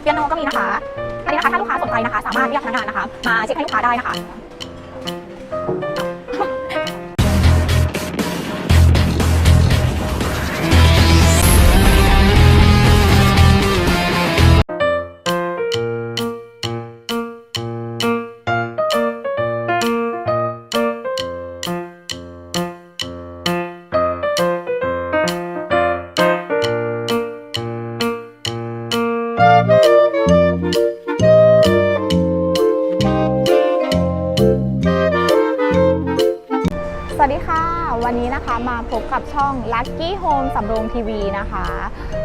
เปียโนก็มีนะคะอันนี้นะคะถ้าลูกค้าสนใจนะคะ สามารถเรียกพนักงานนะคะ มาเช็คให้ลูกค้าได้นะคะ นะคะ มาพบกับช่อง Lucky Home สำโรงทีวีนะคะ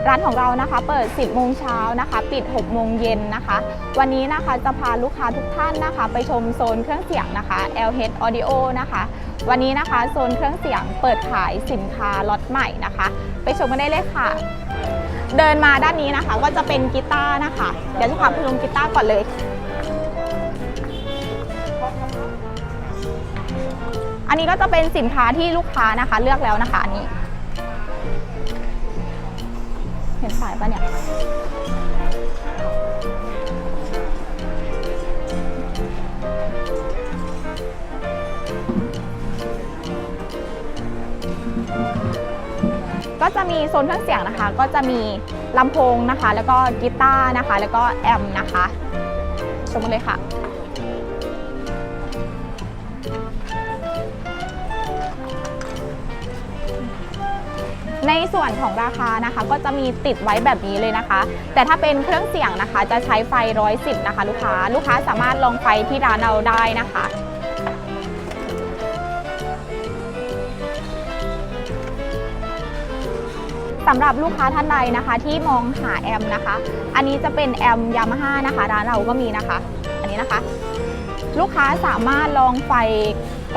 ร้านของเรานะคะเปิด 10 โมงเช้านะคะ ปิด 6 โมงเย็นนะคะ วันนี้นะคะจะพาลูกค้าทุกท่านนะคะ ไปชมโซนเครื่องเสียงนะคะ LH Audio นะคะ วันนี้นะคะโซนเครื่องเสียงเปิดขายสินค้าล็อตใหม่นะคะ ไปชมกันได้เลยค่ะ เดินมาด้านนี้นะคะก็จะเป็นกีตาร์นะคะ เดี๋ยวจะพาไปชมกีตาร์ก่อนเลย อันนี้ก็จะเป็นสินค้าที่ลูกค้านะคะ เลือกแล้วนะคะอันนี้ เห็นสายปะเนี่ยก็จะมีโซนเครื่องเสียงนะคะ ก็จะมีลำโพงนะคะ แล้วก็กีตาร์นะคะ แล้วก็แอมนะคะชมเลยค่ะ ในส่วนของราคานะคะ ก็จะมีติดไว้แบบนี้เลยนะคะ แต่ถ้าเป็นเครื่องเสียงนะคะ จะใช้ไฟ 110 นะคะ ลูกค้าลูกค้าสามารถลองไฟที่ร้านเราได้นะคะสำหรับลูกค้าท่านใดนะคะที่มองหาแอมนะคะ อันนี้จะเป็นแอมยามาฮ่านะคะ ร้านเราก็มีนะคะ อันนี้นะคะ ลูกค้าสามารถลองไฟ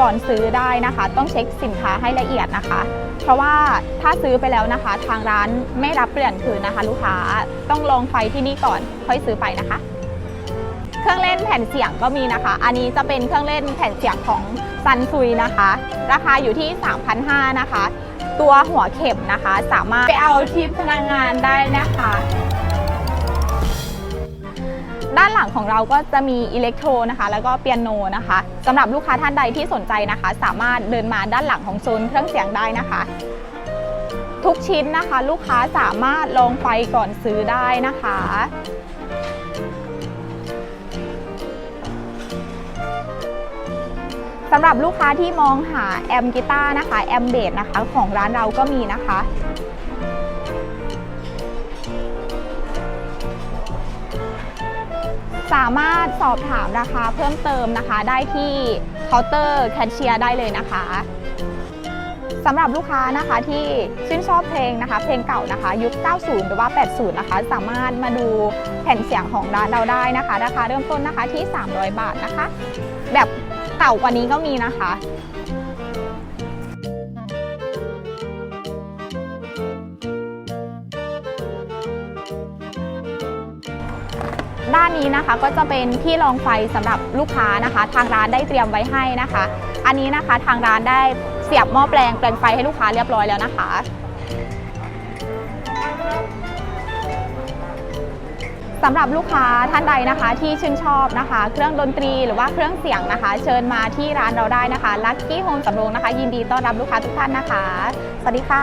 ก่อนซื้อได้นะคะ ต้องเช็คสินค้าให้ละเอียดนะคะ เพราะว่าถ้าซื้อไปแล้วนะคะ ทางร้านไม่รับเปลี่ยนคืนนะคะ ลูกค้าต้องลองไฟที่นี่ก่อนค่อยซื้อไปนะคะ เครื่องเล่นแผ่นเสียงก็มีนะคะ อันนี้จะเป็นเครื่องเล่นแผ่นเสียงของซันซุยนะคะ ราคาอยู่ที่3,500นะคะ ตัวหัวเข็มนะคะ สามารถไปเอาที่พนักงานได้นะคะ ด้านหลังของเราก็จะมีอิเล็กโทรนะคะ แล้วก็เปียโนนะคะสำหรับลูกค้าท่านใดที่สนใจนะคะ สามารถเดินมาด้านหลังของโซนเครื่องเสียงได้นะคะ ทุกชิ้นนะคะ ลูกค้าสามารถลองไฟก่อนซื้อได้นะคะสำหรับลูกค้าที่มองหาแอมกีตาร์นะคะ แอมเบสนะคะ ของร้านเราก็มีนะคะ สามารถสอบถามราคาเพิ่มเติมนะคะ ได้ที่เคาน์เตอร์แคชเชียร์ได้เลยนะคะสำหรับลูกค้านะคะที่ชื่นชอบเพลงนะคะ เพลงเก่านะคะ ยุค 90 หรือว่า 80 นะคะ สามารถมาดูแผ่นเสียงของร้านเราได้นะคะ ราคาเริ่มต้นนะคะที่ 300 บาทนะคะ แบบเก่ากว่านี้ก็มีนะคะ ด้านนี้นะคะก็จะเป็นที่รองไฟสำหรับลูกค้านะคะ ทางร้านได้เตรียมไว้ให้นะคะ อันนี้นะคะทางร้านได้เสียบหม้อแปลงแปลงไฟให้ลูกค้าเรียบร้อยแล้วนะคะ สำหรับลูกค้าท่านใดนะคะที่ชื่นชอบนะคะ เครื่องดนตรีหรือว่าเครื่องเสียงนะคะ เชิญมาที่ร้านเราได้นะคะ Lucky Home สำโรงนะคะ ยินดีต้อนรับลูกค้าทุกท่านนะคะ สวัสดีค่ะ